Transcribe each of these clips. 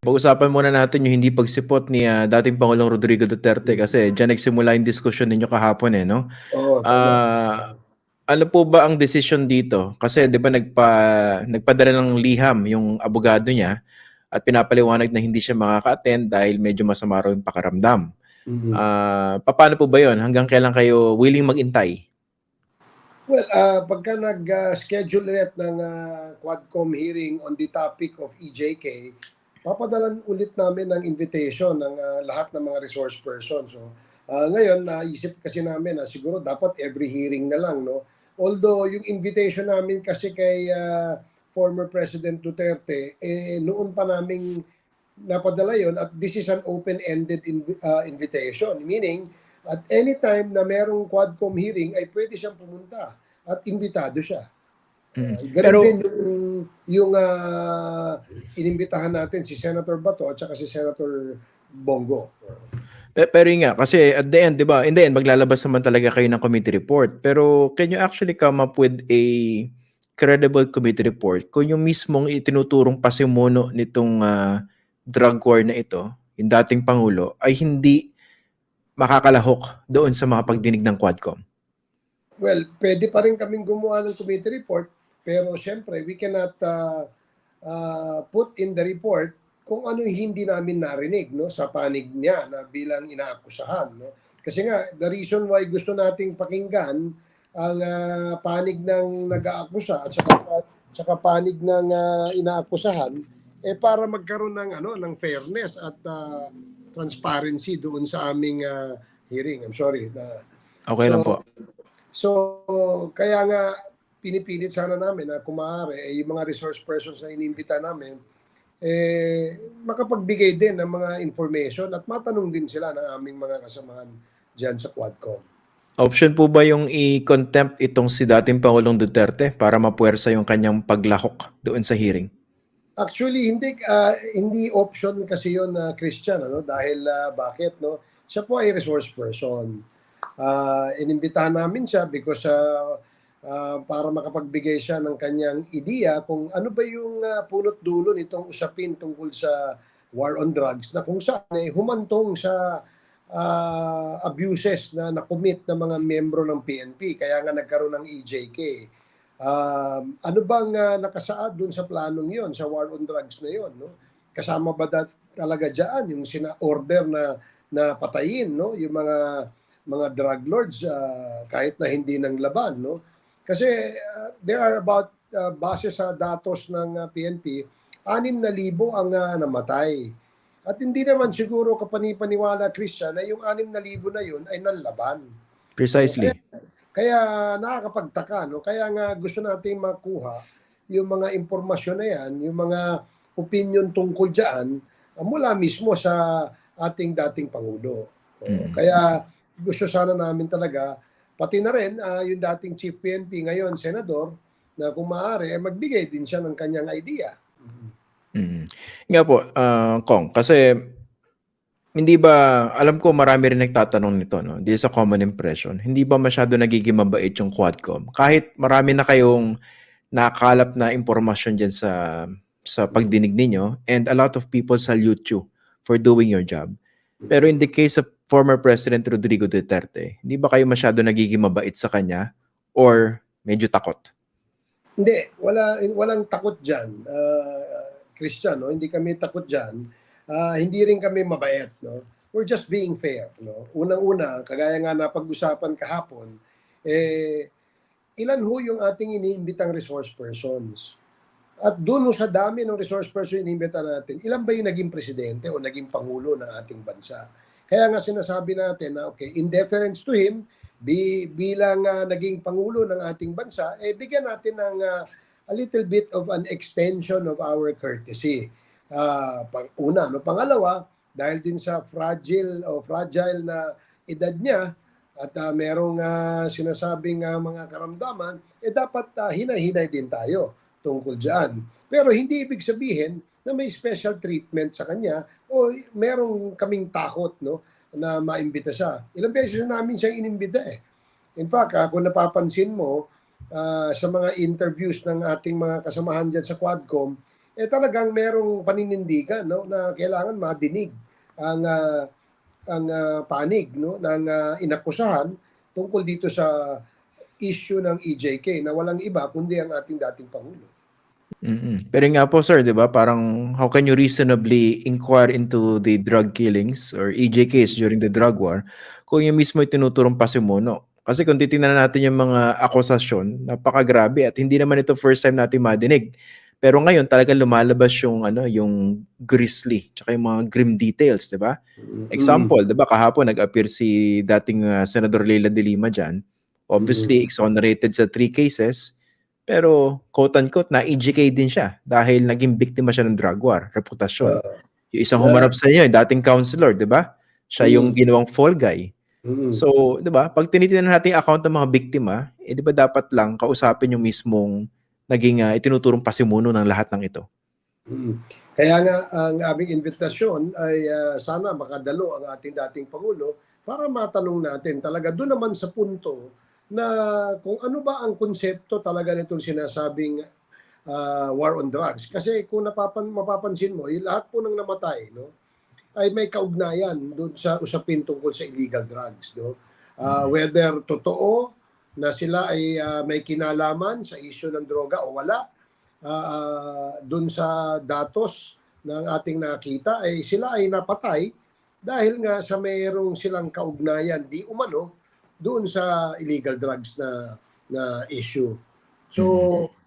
pag-usapan muna natin yung hindi pagsipot ni ah, dating Pangulong Rodrigo Duterte kasi diyan nagsimula yung diskusyon ninyo kahapon eh, no? Oo, tama. Ah, ano po ba ang decision dito? Kasi 'di ba nagpa nagpadala ng liham yung abogado niya at pinapaliwanag na hindi siya makaka-attend dahil medyo masama raw yung pakaramdam. Mhm. Ah, paano po ba 'yon? Hanggang kailan kayo willing magintay? Well, ah, pagka nag-schedule ulit ng ah, Quadcom hearing on the topic of EJK, papadalan ulit namin ng invitation ng ah, lahat ng mga resource persons. So, ah, ngayon, naisip kasi namin na siguro dapat every hearing na lang. No? Although yung invitation namin kasi kay ah, former President Duterte, eh, noon pa naming napadala yon at this is an open-ended inv- ah, invitation. Meaning, at any time na merong Quadcom hearing, ay pwede siyang pumunta at imbitado siya. Mm. Uh, Pero- din yung, yung ah, inimbitahan natin si Senator Bato at saka si Senator Bongo. Pe- Pero yun nga, kasi at the end, di ba, in the end, maglalabas naman talaga kayo ng committee report. Pero can you actually come up with a credible committee report kung yung mismong itinuturong pasimuno nitong ah, drug war na ito, yung dating Pangulo, ay hindi makakalahok doon sa mga pagdinig ng Quadcom? Well, pwede pa rin kaming gumawa ng committee report, pero syempre, we cannot ah, ah, put in the report kung ano yung hindi namin narinig no, sa panig niya na bilang inaakusahan. No? Kasi nga, the reason why gusto nating pakinggan ang ah, panig ng nag-aakusa at saka, saka panig ng ah, inaakusahan, eh para magkaroon ng ano ng fairness at ah, transparency doon sa aming ah, hearing. I'm sorry na Okay lang So, po. So, kaya nga pinipilit sana namin na kung maaari, eh, yung mga resource persons na inimbita namin, eh, makapagbigay din ng mga information at matanong din sila ng aming mga kasamahan dyan sa Quadcom. Option po ba yung i-contempt itong si dating Pangulong Duterte para mapuwersa yung kanyang paglahok doon sa hearing? Actually, hindi ah, hindi option kasi yon na Christian ano dahil ah, bakit no? Siya po ay resource person. Ah, inimbitahan namin siya because ah, ah, para makapagbigay siya ng kanyang ideya kung ano ba yung ah, punot dulo nitong usapin tungkol sa war on drugs na kung saan ay humantong sa ah, abuses na nakumit ng mga membro ng PNP kaya nga nagkaroon ng EJK. Um, ano bang ah, nakasaad dun sa planong yon sa war on drugs na yon no? Kasama ba dat talaga diyan yung sina-order na na patayin no yung mga mga drug lords ah, kahit na hindi ng laban no? Kasi ah, there are about ah, base sa datos ng ah, PNP 6,000 ang ah, namatay. At hindi naman siguro kapanipaniwala Christian na yung 6,000 na yun ay nanlaban. Precisely. Kaya nakakapagtaka, no? Kaya nga gusto nating makuha yung mga impormasyon na yan, yung mga opinion tungkol dyan, ah, mula mismo sa ating dating Pangulo. Mm. Kaya gusto sana namin talaga, pati na rin ah, yung dating Chief PNP, ngayon Senador, na kung maaari, eh, magbigay din siya ng kanyang idea. Mm. Nga po, ah, Kong, kasi hindi ba, alam ko marami rin nagtatanong nito, no? Di sa common impression, hindi ba masyado nagiging mabait yung Quadcom? Kahit marami na kayong nakakalap na impormasyon dyan sa, sa pagdinig ninyo, and a lot of people salute you for doing your job. Pero in the case of former President Rodrigo Duterte, hindi ba kayo masyado nagiging mabait sa kanya or medyo takot? Hindi, wala walang takot diyan. Christian, no? Hindi kami takot diyan. Ah, hindi rin kami mabait, no? We're just being fair, no? Unang-una, kagaya nga na pag-usapan kahapon, eh ilan ho yung ating iniimbitang resource persons? At doon sa dami ng resource person iniimbita natin, ilan ba yung naging presidente o naging pangulo ng ating bansa? Kaya nga sinasabi natin na okay, in deference to him, bi, bilang ah, naging pangulo ng ating bansa, eh bigyan natin ng ah, a little bit of an extension of our courtesy. Ah, pang una, no pangalawa, dahil din sa fragile o fragile na edad niya at ah, merong ah, sinasabing ah, mga karamdaman, eh dapat ah, hinahinay din tayo tungkol diyan. Pero hindi ibig sabihin na may special treatment sa kanya o merong kaming takot no na maimbita siya. Ilang beses na namin siyang inimbita eh. In fact, ah, kung napapansin mo ah, sa mga interviews ng ating mga kasamahan dyan sa Quadcom, eh talagang merong paninindigan no na kailangan madinig ang ah, ang ah, panig no ng ah, inakusahan tungkol dito sa issue ng EJK na walang iba kundi ang ating dating pangulo. Mm. Pero nga po sir, 'di ba? Parang how can you reasonably inquire into the drug killings or EJKs during the drug war kung yung mismo yung tinuturong pasimuno? Kasi kung titingnan natin yung mga akusasyon, napakagrabe at hindi naman ito first time natin madinig. Pero ngayon talagang lumalabas yung ano, yung grisly, tsaka yung mga grim details, 'di ba? Example, 'di ba kahapon nag-appear si dating ah, Senador Leila de Lima diyan. Obviously exonerated sa three cases, pero quote unquote na EJK din siya dahil naging biktima siya ng drug war, reputasyon. yung isang humarap sa inyo, yung dating counselor, 'di ba? Siya yung Mm. ginawang fall guy. Mm. So, 'di ba? Pag tinitingnan natin yung account ng mga biktima, eh 'di ba dapat lang kausapin yung mismong naging ah, itinuturong pasimuno ng lahat ng ito. Mm. Kaya nga ang aming invitasyon ay ah, sana makadalo ang ating dating Pangulo para matanong natin talaga doon naman sa punto na kung ano ba ang konsepto talaga nitong sinasabing ah, war on drugs. Kasi kung napapan, mapapansin mo, yung lahat po ng namatay no, ay may kaugnayan doon sa usapin tungkol sa illegal drugs. No? Ah, whether totoo na sila ay ah, may kinalaman sa issue ng droga o wala, uh, doon sa datos ng ating nakita ay sila ay napatay dahil nga sa mayroong silang kaugnayan di umano doon sa illegal drugs na na issue. So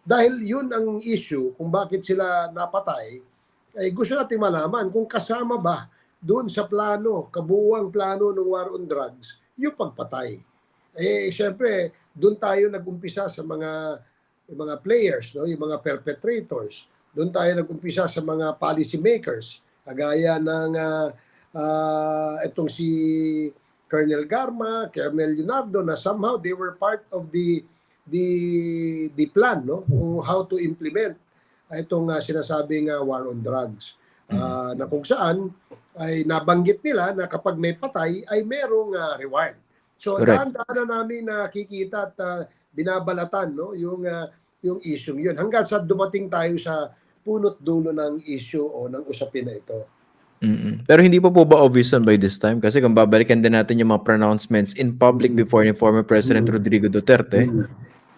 dahil yun ang issue kung bakit sila napatay ay gusto nating malaman kung kasama ba doon sa plano, kabuuang plano ng war on drugs yung pagpatay. Eh syempre doon tayo nagumpisa sa mga yung mga players, no, yung mga perpetrators. Doon tayo nag-umpisa sa mga policy makers, kagaya ng ah, ah, itong si Colonel Garma, Colonel Leonardo na somehow they were part of the the the plan no how to implement itong ah, sinasabing ah, war on drugs. Ah, na kung saan ay nabanggit nila na kapag may patay ay merong ah, reward. So dahan-dahan na namin nakikita at ah, binabalatan no yung ah, yung issue yun hanggang sa dumating tayo sa punot dulo ng issue o ng usapin na ito. Mm. Pero hindi pa po ba obvious by this time? Kasi kung babalikan din natin yung mga pronouncements in public before ni former President Mm. Rodrigo Duterte, Mm.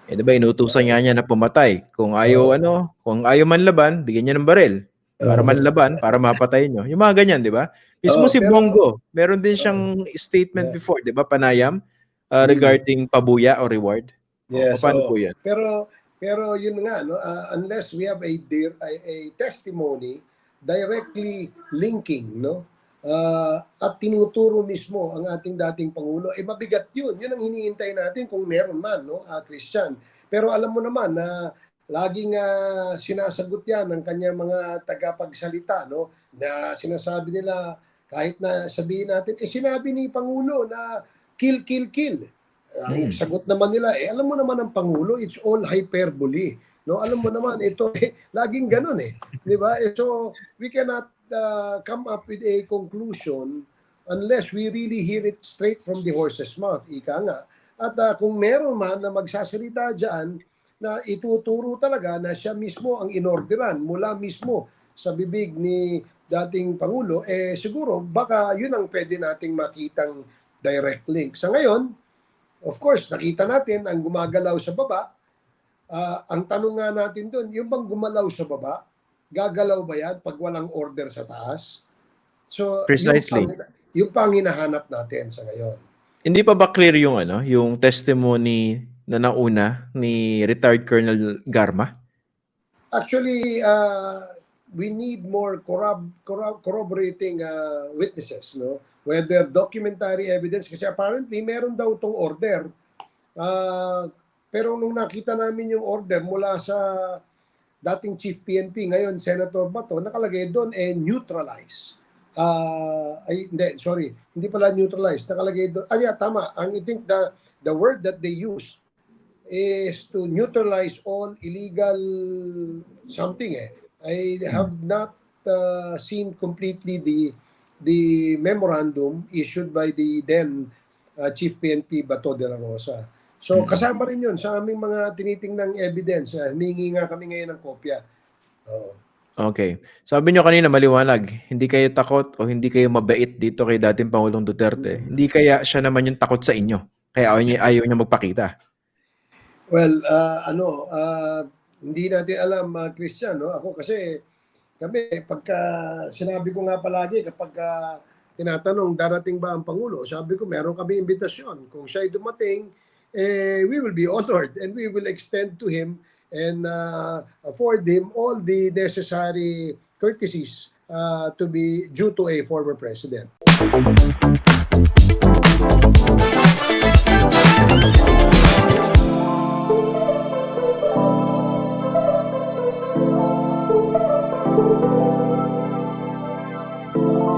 eh di ba inutusan nga niya na pumatay. Kung ayaw Oo. ano, kung ayaw manlaban, bigyan niya ng baril. Para Oo. manlaban, para mapatay nyo. Yung mga ganyan, di ba? Mismo Oo, si pero- Bongo, meron din siyang statement Yeah. before, di ba, panayam, uh, regarding pabuya or reward. O, Yes, paano oo. po yan? Pero pero yun nga no ah, unless we have a, a, a testimony directly linking no? Ah, at tinuturo mismo ang ating dating pangulo. Eh mabigat yun. Yun ang hinihintay natin kung meron man no? Ah, Christian. Pero alam mo naman na laging ah, sinasagot yan ng kanyang mga tagapagsalita no? Na sinasabi nila kahit na sabihin natin eh sinabi ni pangulo na kill kill kill ang Hmm. sagot naman nila, eh, alam mo naman ang Pangulo, it's all hyperbole. No, alam mo naman ito eh, laging ganun eh, 'di ba? Eh, so we cannot uh, come up with a conclusion unless we really hear it straight from the horse's mouth, ika nga. At uh, kung meron man na magsasalita diyan na ituturo talaga na siya mismo ang inorderan mula mismo sa bibig ni dating Pangulo, eh siguro baka yun ang pwede nating makitang direct link. Sa ngayon, Of course, nakita natin ang gumagalaw sa baba. Ah, ang tanong nga natin doon, yung bang gumalaw sa baba, gagalaw ba yan pag walang order sa taas? So, Precisely. Yung, pang, yung pang hinahanap natin sa ngayon. Hindi pa ba clear yung ano, yung testimony na nauna ni retired Colonel Garma? Actually, uh, we need more corrob- corrob- corroborating uh, witnesses, no? Whether documentary evidence, kasi apparently meron daw tong order. Uh, pero nung nakita namin yung order mula sa dating Chief PNP, ngayon Senator Bato, nakalagay doon eh neutralize. Uh, ay, hindi, sorry. Hindi pala neutralize. Nakalagay doon. Ah, yeah, tama. Ang I think the, the word that they use is to neutralize all illegal something eh. I have not uh, seen completely the the memorandum issued by the then uh, Chief PNP Bato de la Rosa. So Mhm. kasama rin yun sa aming mga tinitingnang evidence. Uh, humingi nga kami ngayon ng kopya. Oo. Okay. Sabi niyo kanina maliwanag, hindi kayo takot o hindi kayo mabait dito kay dating Pangulong Duterte. Hindi kaya siya naman yung takot sa inyo. Kaya ayaw niya, ayaw niya magpakita. Well, ah, ano, ah, hindi natin alam, uh, Christian. No? Ako kasi, kami, pagka sinabi ko nga palagi, kapag uh, tinatanong, darating ba ang Pangulo? Sabi ko, meron kami imbitasyon. Kung siya'y dumating, eh, we will be honored and we will extend to him and uh, afford him all the necessary courtesies uh, to be due to a former president.